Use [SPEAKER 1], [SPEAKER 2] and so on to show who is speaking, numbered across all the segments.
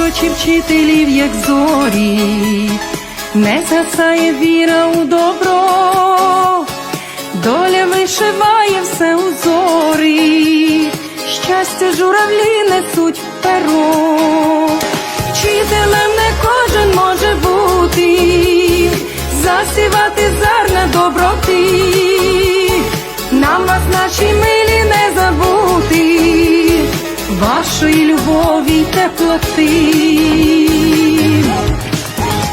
[SPEAKER 1] очі вчителів, як зорі, не згасає віра у добро, доля вишиває все узори, щастя журавлі несуть перо. Любові й теплоти.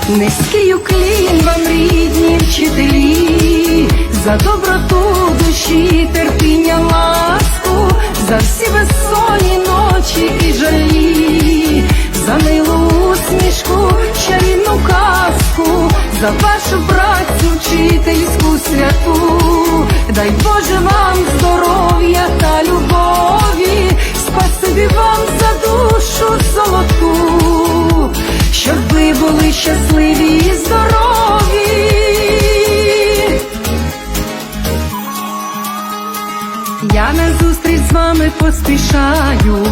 [SPEAKER 1] Низький уклін вам рідні вчителі, за доброту душі, терпіння, ласку, за всі безсонні ночі і жалі, за милу усмішку, чарівну казку, за вашу працю вчительську святу, дай Боже вам Я на зустріч з вами поспішаю,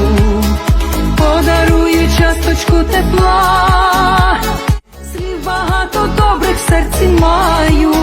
[SPEAKER 1] подарую часточку тепла, слів багато добрих в серці маю.